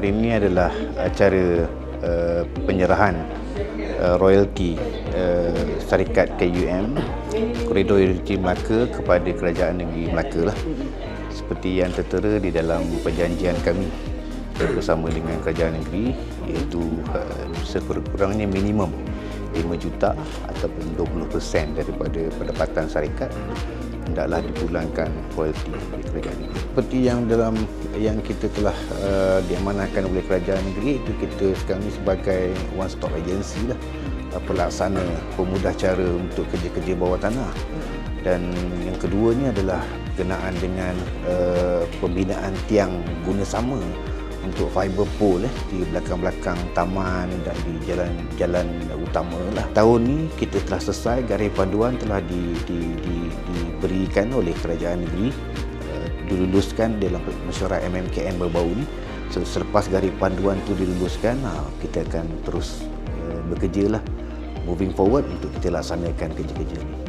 hari ini adalah acara uh, penyerahan uh, royalty uh, syarikat KUM Koridor Unity Melaka kepada Kerajaan Negeri Melaka lah. Seperti yang tertera di dalam perjanjian kami bersama dengan Kerajaan Negeri iaitu uh, sekurang-kurangnya minimum 5 juta ataupun 20% daripada pendapatan syarikat hendaklah dipulangkan royalty oleh kerajaan negeri. Seperti yang dalam yang kita telah uh, diamanahkan oleh kerajaan negeri itu kita sekarang ini sebagai one stop agency lah uh, pelaksana pemudah cara untuk kerja-kerja bawah tanah. Dan yang keduanya adalah berkenaan dengan uh, pembinaan tiang guna sama untuk fiber pole eh, di belakang-belakang taman dan di jalan-jalan utama lah. Tahun ni kita telah selesai garis panduan telah di, di, di, diberikan oleh kerajaan negeri uh, diluluskan dalam mesyuarat MMKN baru-baru ni. So, selepas garis panduan tu diluluskan, uh, kita akan terus uh, bekerja lah moving forward untuk kita laksanakan kerja-kerja ni.